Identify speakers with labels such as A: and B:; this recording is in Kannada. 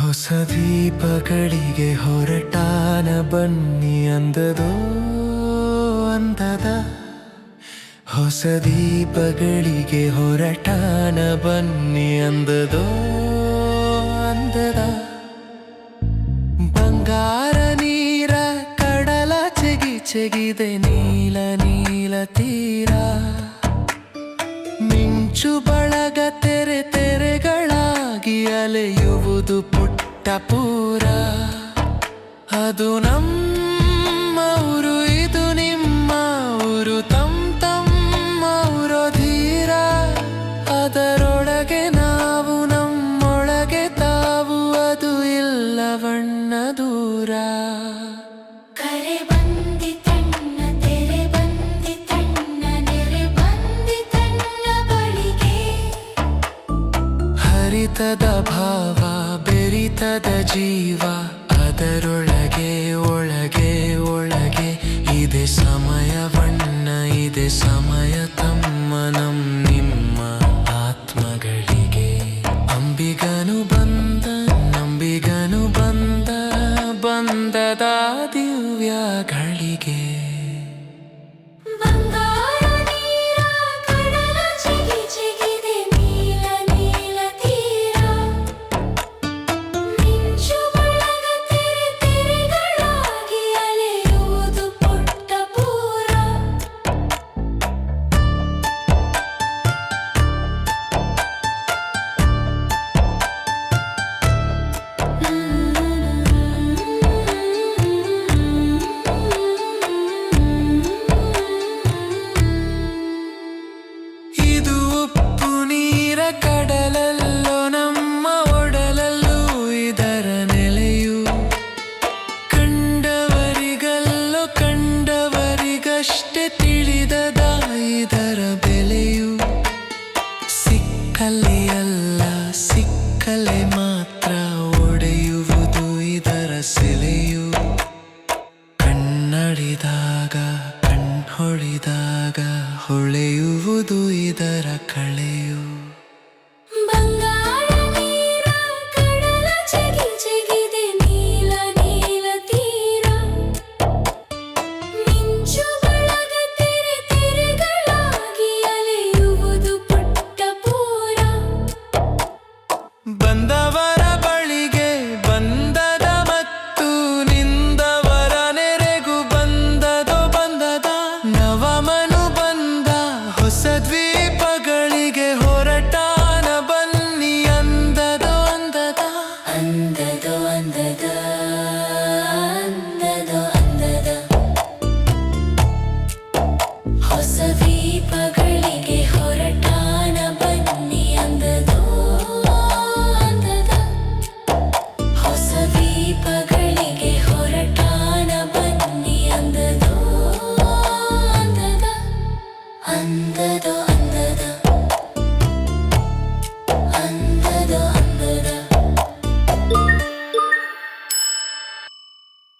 A: ಹೊಸ ದೀಪಗಳಿಗೆ ಹೊರಟಾನ ಬನ್ನಿ ಅಂದದೋ ಅಂದದ. ಹೊಸ ದೀಪಗಳಿಗೆ ಹೊರಟಾನ ಬನ್ನಿ ಅಂದದೋ ಅಂದದ. ಬಂಗಾರ ನೀರ ಕಡಲ ಚೆಗಿ ಚೆಗಿದೆ ನೀಲ ನೀಲ ತೀರ. ಮಿಂಚು ಬಳಗ ತೆರೆ ತೆರೆಗಳಾಗಿ ಪುಟ್ಟ ಪೂರ. ಅದು ನಮ್ಮ ಊರು ಇದು ನಿಮ್ಮ ಊರು. ತಮ್ಮ ತಮ್ಮ ಊರೋ ಧೀರ. ಅದರೊಳಗೆ ನಾವು ನಮ್ಮೊಳಗೆ ತಾವು. ಅದು ಇಲ್ಲವಣ್ಣ ದೂರ.
B: ಕರೆ
A: ಅನಂತದ ಜೀವ, ಅದರೊಳಗೆ, ಒಳಗೆ ಒಳಗೆ. ಇದೆ ಸಮಯ ಬಣ್ಣ, ಇದೆ ಸಮಯ ತಮ್ಮ ನಮ್ ನಿಮ್ಮ ಆತ್ಮಗಳಿಗೆ. ಅಂಬಿಗನು ಬಂದ, ನಂಬಿಗನು ಬಂದ, ಬಂದದ ದಿವ್ಯಗಳಿಗೆ. ಕಡಲಲ್ಲೋ ನಮ್ಮ ಒಡಲಲ್ಲೂ ಇದರ ನೆಲೆಯು. ಕಂಡವರಿಗಲ್ಲೋ ಕಂಡವರಿಗಷ್ಟೇ ತಿಳಿದದ ಇದರ ಬೆಲೆಯು. ಸಿಕ್ಕಲ್ಲಿ ಅಲ್ಲ ಸಿಕ್ಕಲೆ ಮಾ ಸದ್ವೀಪಗಳಿಗೆ ಹೊರಟಾನ ಬನ್ನಿ ಅಂದದೋ.
B: ಅಂದದ ಅಂದದ.